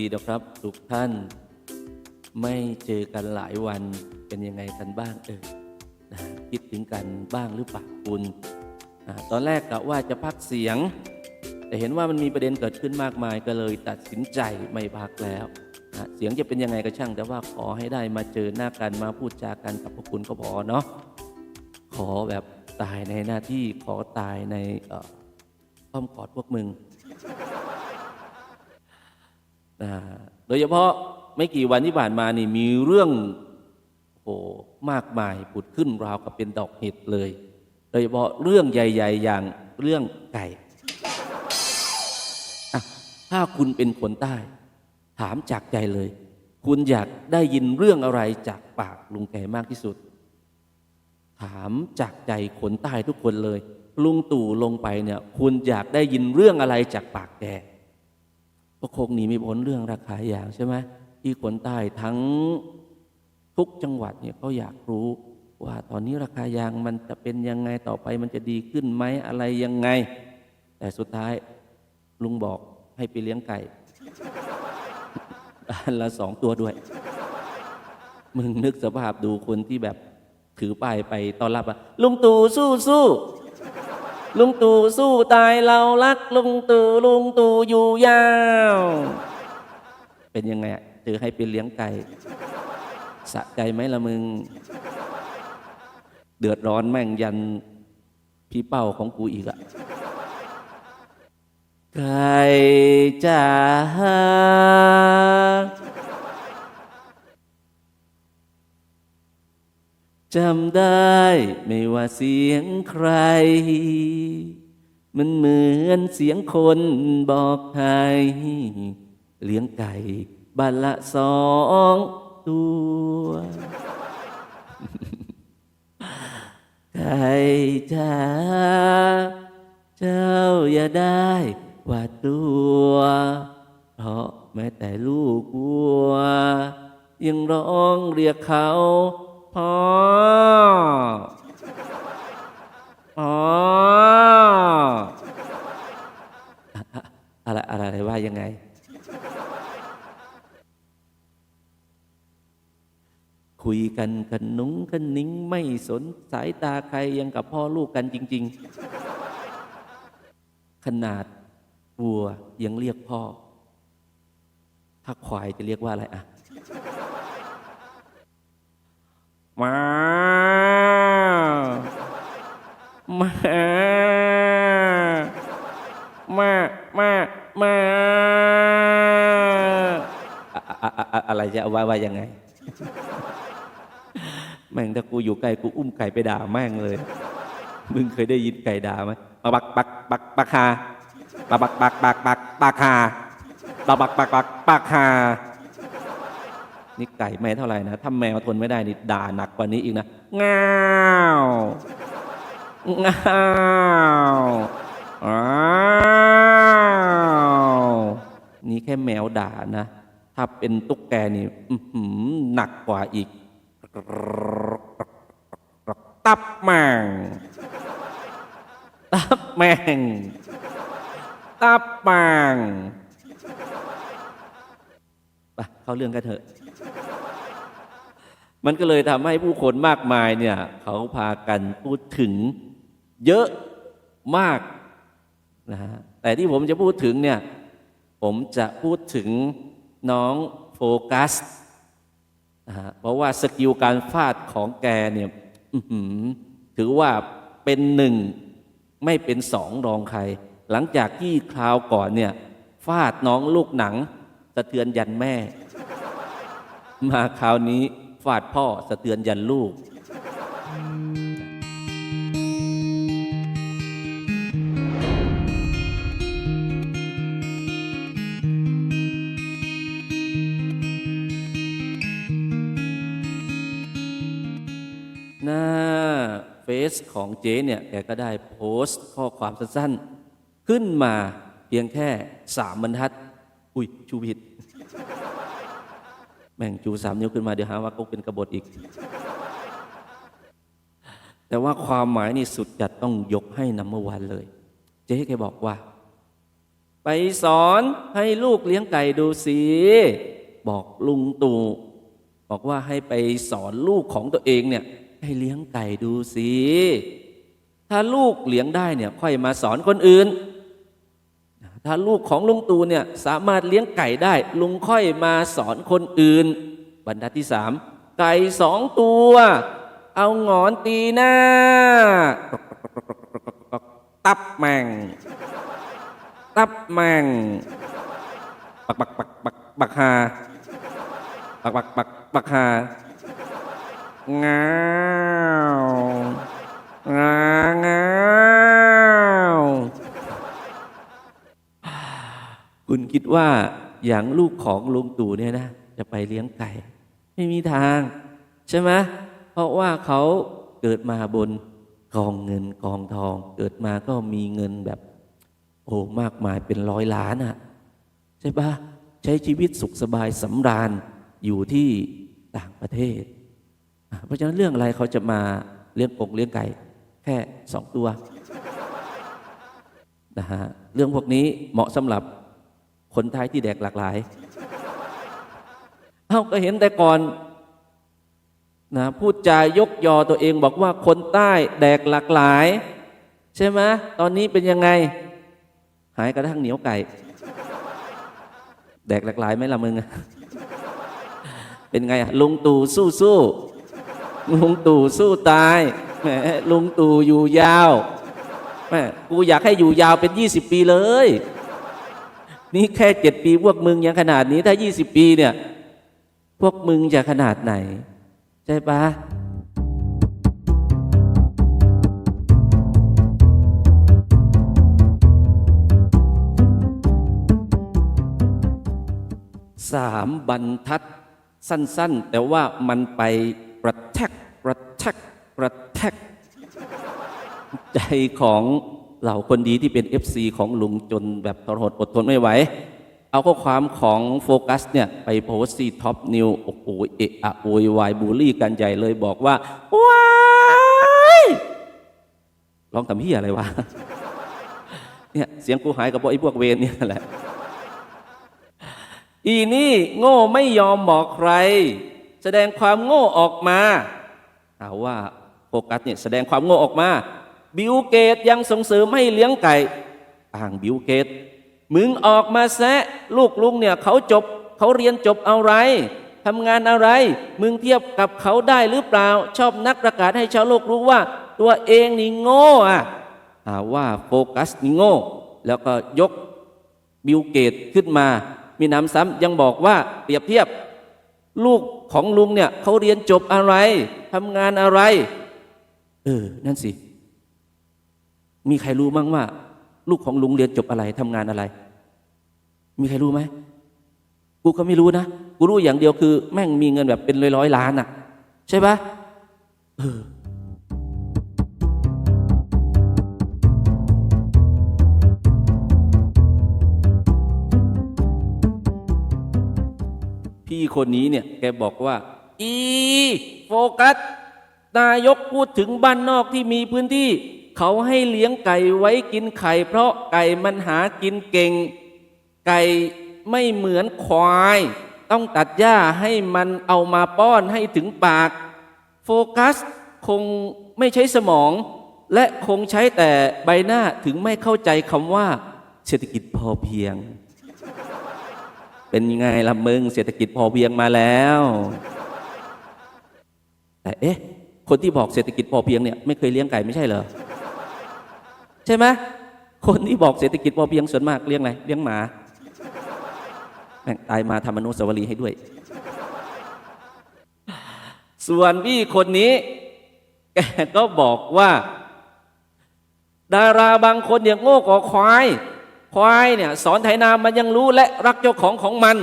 ดีนะครับ ทุกท่าน ไม่เจอกันหลายวันเป็นยังไงกันบ้างเออนะคิดถึงกันบ้างหรือเปล่าคุณอตอนแรกกะว่าจะพักเสียง แต่เห็นว่ามันมีประเด็นเกิดขึ้นมากมายก็เลยตัดสินใจไม่พักแล้วนะเสียงจะเป็นยังไงก็ช่าง แต่ว่าขอให้ได้มาเจอหน้ากันมาพูดจากันกับพวกคุณก็พอเนาะขอแบบตายในหน้าที่ขอตายในพ่ออ้อมกอดพวกมึง อ่าโดยเฉพาะไม่กี่วันที่ผ่านมานี่มีเรื่องโอ้มากมายผุดขึ้นราวกับเป็นดอกเห็ดเลย โดยเฉพาะเรื่องใหญ่ ๆ อย่างเรื่องไก่ถ้าคุณเป็นคนใต้ ถามจากใจเลย คุณอยากได้ยินเรื่องอะไรจากปากลุงแกมากที่สุด ถามจากใจคนใต้ทุกคนเลย ลุงตู่ลงไปเนี่ย คุณอยากได้ยินเรื่องอะไรจากปากแก ก็คงหนีไม่พ้นเรื่องราคายางใช่ไหมที่คนใต้ทั้งทุกจังหวัดเนี่ยเขาอยากรู้ว่าตอนนี้ราคายางมันจะเป็นยังไงต่อไปมันจะดีขึ้นไหมอะไรยังไง แต่สุดท้ายลุงบอกให้ไปเลี้ยงไก่อันละสองตัวด้วย มึงนึกสภาพดูคนที่แบบถือป้ายไปตอนรับอะลุงตู่สู้สู้ ลุงตู่สู้ตายเรารักลุงตู่ลุงตู่อยู่ยาว เป็นยังไงอะเจอให้ไปเลี้ยงไก่สะใจไหมละมึง เดือดร้อนแม่งยันพี่เป้าของกูอีกอะไก่จ้า จำได้ไม่ว่าเสียงใคร มันเหมือนเสียงคนบอกให้เลี้ยงไก่บันละสองตัว ไก่จ้าเจ้าอย่าได้หวาดกลัว เพราะแม้แต่ลูกวัว ยังร้องเรียกเขา พ่อพ่ออะอะอะไรอะไรอะไรว่ายังไง คุยกันกันนุ้งกันนิ้งไม่สนสายตาใครยังกับพ่อลูกกันจริง ๆ ขนาดวัวยังเรียกพ่อ ถ้าควายจะเรียกว่าอะไรอะ มามามามามาอะไรจะว่าว่ายังไง แม่งถ้ากูอยู่ไกลกูอุ้มไก่ไปด่าแม่งเลย มึงเคยได้ยินไก่ด่าไหมปักปักปักปักปักคาปักปักปักปักปักปักคาปักปักปักปักปักคา นี่ไก่ไม่เท่าไหร่นะ ถ้าแมวทนไม่ได้นี่ด่าหนักกว่านี้อีกนะง้าวง้าวอ้าวนี่แค่แมวด่านะ ถ้าเป็นตุ๊กแกนี่อื้อหือหนักกว่าอีก ตับแมงตับแมงตับแมงไปเข้าเรื่องกันเถอะ มันก็เลยทำให้ผู้คนมากมายเนี่ยเขาพากันพูดถึงเยอะมากนะฮะแต่ที่ผมจะพูดถึงเนี่ยผมจะพูดถึงน้องโฟกัสนะฮะเพราะว่าสกิลการฟาดของแกเนี่ยถือว่าเป็นหนึ่งไม่เป็นสองรองใคร หลังจากที่คราวก่อนเนี่ยฟาดน้องลูกหนังสะเทือนยันแม่ มาคราวนี้ ฟาดพ่อสะเทือนยันลูก หน้าเฟซของเจ๊เนี่ยแกก็ได้โพสต์ข้อความสั้นๆ ขึ้นมาเพียงแค่สามบรรทัด อุ้ยชูผิด แม่งจูสามนิ้วขึ้นมาเดี๋ยวหาว่าเขาเป็นกบฏอีก แต่ว่าความหมายนี่สุดจัดต้องยกให้นัมเบอร์วันเลย เจ๊แกบอกว่า ไปสอนให้ลูกเลี้ยงไก่ดูสิบอกลุงตู่บอกว่าให้ไปสอนลูกของตัวเองเนี่ยให้เลี้ยงไก่ดูสิ ถ้าลูกเลี้ยงได้เนี่ยค่อยมาสอนคนอื่น ถ้าลูกของลุงตูเนี่ยสามารถเลี้ยงไก่ได้ ลุงค่อยมาสอนคนอื่น บรรทัดที่สามไก่สองตัว เอาหงอนตีหน้า ตับแมงตับแมงปักปักปักปักปักฮาปักปักปักปักฮางาวงางาว คุณคิดว่าอย่างลูกของลุงตู่เนี่ยนะ จะไปเลี้ยงไก่ ไม่มีทาง ใช่ไหมเพราะว่าเขาเกิดมาบนกองเงินกองทอง เกิดมาก็มีเงินแบบ โอ้มากมายเป็นร้อยล้านอะใช่ปะใช้ชีวิตสุขสบายสำราญอยู่ที่ต่างประเทศ เพราะฉะนั้นเรื่องอะไรเขาจะมาเลี้ยงกงเลี้ยงไก่ แค่สองตัวนะฮะเรื่องพวกนี้เหมาะสำหรับ คนไทยที่แดกหลากหลาย เอ้าก็เห็นแต่ก่อนนะพูดจายกยอตัวเองบอกว่าคนใต้แดกหลากหลาย ใช่ไหมตอนนี้เป็นยังไง หายกระทั่งเหนียวไก่ แดกหลากหลายไหมล่ะมึงเป็นไงลุงตู่สู้สู้ลุงตู่สู้ตายแหมลุงตู่อยู่ยาวแหมกูอยากให้อยู่ยาวเป็น20ปีเลย นี่แค่เจ็ดปีพวกมึงยังขนาดนี้ ถ้า20ปีเนี่ย พวกมึงจะขนาดไหน ใช่ปะสามบรรทัด สั้น ๆ แต่ว่ามันไปกระแทกกระแทกกระแทกใจของ เหล่าคนดีที่เป็น FC ของลุงจนแบบทรหดอดทนไม่ไหว เอาข้อความของโฟกัสเนี่ย ไปโพสต์ที่ท็อปนิวโอ้โหเอะอะโวยวายบูลลี่กันใหญ่เลยบอกว่า ว้ายร้องทำเฮียอะไรวะ เนี่ย เสียงกูหายกับพวกไอ้พวกเวรเนี่ยแหละ อีนี่โง่ไม่ยอมบอกใคร แสดงความโง่ออกมาเอาว่าโฟกัสเนี่ยแสดงความโง่ออกมา บิลเกตยังส่งเสริมให้เลี้ยงไก่อ่างบิลเกต มึงออกมาแซะลูกลุงเนี่ยเขาจบเขาเรียนจบอะไรทำงานอะไร มึงเทียบกับเขาได้หรือเปล่า ชอบนักประกาศให้ชาวโลกรู้ว่า ตัวเองนี่โง่อะหาว่าโฟกัสนี่โง่ แล้วก็ยกบิลเกตขึ้นมา มีน้ำซ้ำยังบอกว่าเปรียบเทียบ ลูกของลุงเนี่ยเขาเรียนจบอะไรทำงานอะไร เออ นั่นสิ มีใครรู้มั้งว่า ลูกของลุงเรียนจบอะไรทำงานอะไร มีใครรู้ไหมกูก็ไม่รู้นะ กูรู้อย่างเดียวคือ แม่งมีเงินแบบเป็นร้อยร้อยล้านอะ ใช่ปะเออพี่คนนี้เนี่ย แกบอกว่า อี โฟกัส นายกพูดถึงบ้านนอกที่มีพื้นที่ เขาให้เลี้ยงไก่ไว้กินไข่ เพราะไก่มันหากินเก่ง ไก่ไม่เหมือนควาย ต้องตัดหญ้าให้มันเอามาป้อนให้ถึงปาก โฟกัสคงไม่ใช้สมอง และคงใช้แต่ใบหน้าถึงไม่เข้าใจคำว่า เศรษฐกิจพอเพียง เป็นยังไงล่ะมึงเศรษฐกิจพอเพียงมาแล้วแต่เอ๊ะคนที่บอกเศรษฐกิจพอเพียงเนี่ยไม่เคยเลี้ยงไก่ไม่ใช่เหรอ ช่ไหมคนที่บอกเศรษฐกิจพอเพียงส่วนมากเลี้ยงอะไรเลี้ยงหมาแม่งตายมาทำอนุสวรีให้ด้วย ส่วนพี่คนนี้แกก็บอกว่า ดาราบางคนเนี่ยโง่กว่าควาย ควายเนี่ยสอนไถนามันยังรู้และรักเจ้าของของมัน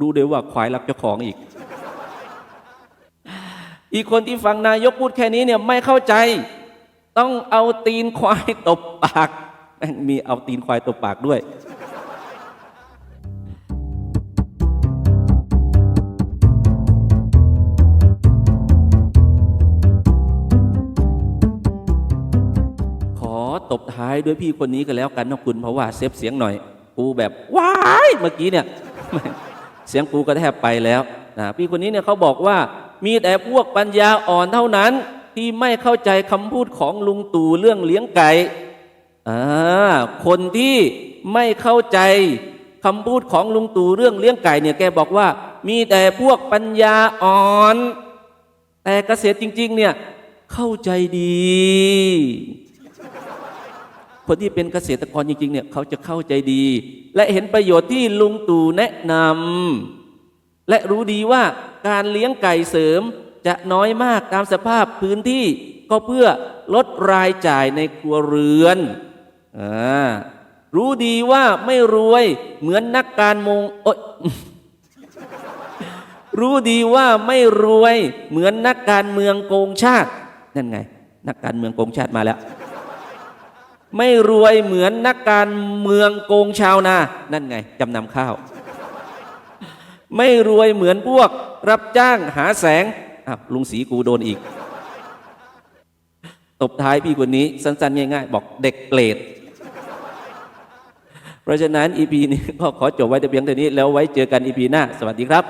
รู้เลยว่าควายรักเจ้าของอีก อีกคนที่ฟังนายกพูดแค่นี้เนี่ยไม่เข้าใจ ต้องเอาตีนควายตบปาก มีเอาตีนควายตบปากด้วยขอตบท้ายด้วยพี่คนนี้กันแล้วกันนะคุณเพราะว่าเซฟเสียงหน่อยกูแบบว้ายเมื่อกี้เนี่ย เสียงกูก็แทบไปแล้วนะพี่คนนี้เนี่ยเขาบอกว่ามีแต่พวกปัญญาอ่อนเท่านั้น ที่ไม่เข้าใจคำพูดของลุงตู่เรื่องเลี้ยงไก่อ่าคนที่ไม่เข้าใจคำพูดของลุงตู่เรื่องเลี้ยงไก่เนี่ยแกบอกว่า มีแต่พวกปัญญาอ่อน แต่เกษตรจริง ๆ เนี่ยเข้าใจดี คนที่เป็นเกษตรกรจริง ๆ เนี่ยเขาจะเข้าใจดี และเห็นประโยชน์ที่ลุงตู่แนะนำและรู้ดีว่าการเลี้ยงไก่เสริม จะน้อยมากตามสภาพพื้นที่ก็เพื่อลดรายจ่ายในครัวเรือนอรู้ดีว่าไม่รวยเหมือนนักการเมองรู้ดีว่าไม่รวยเหมือนนักการเมืองโกงชาติ นั่นไง นักการเมืองโกงชาติมาแล้ว ไม่รวยเหมือนนักการเมืองโกงชาวนา นั่นไงจำนำข้าว ไม่รวยเหมือนพวกรับจ้างหาแสง ลุงสีกูโดนอีก ตบท้ายพี่คนนี้สั้นๆ ง่าย ๆ บอกเด็กเปรตเพราะฉะนั้นอีพีนี้ก็ขอจบไว้แต่เพียงเท่านี้ แล้วไว้เจอกันอีพีหน้า สวัสดีครับ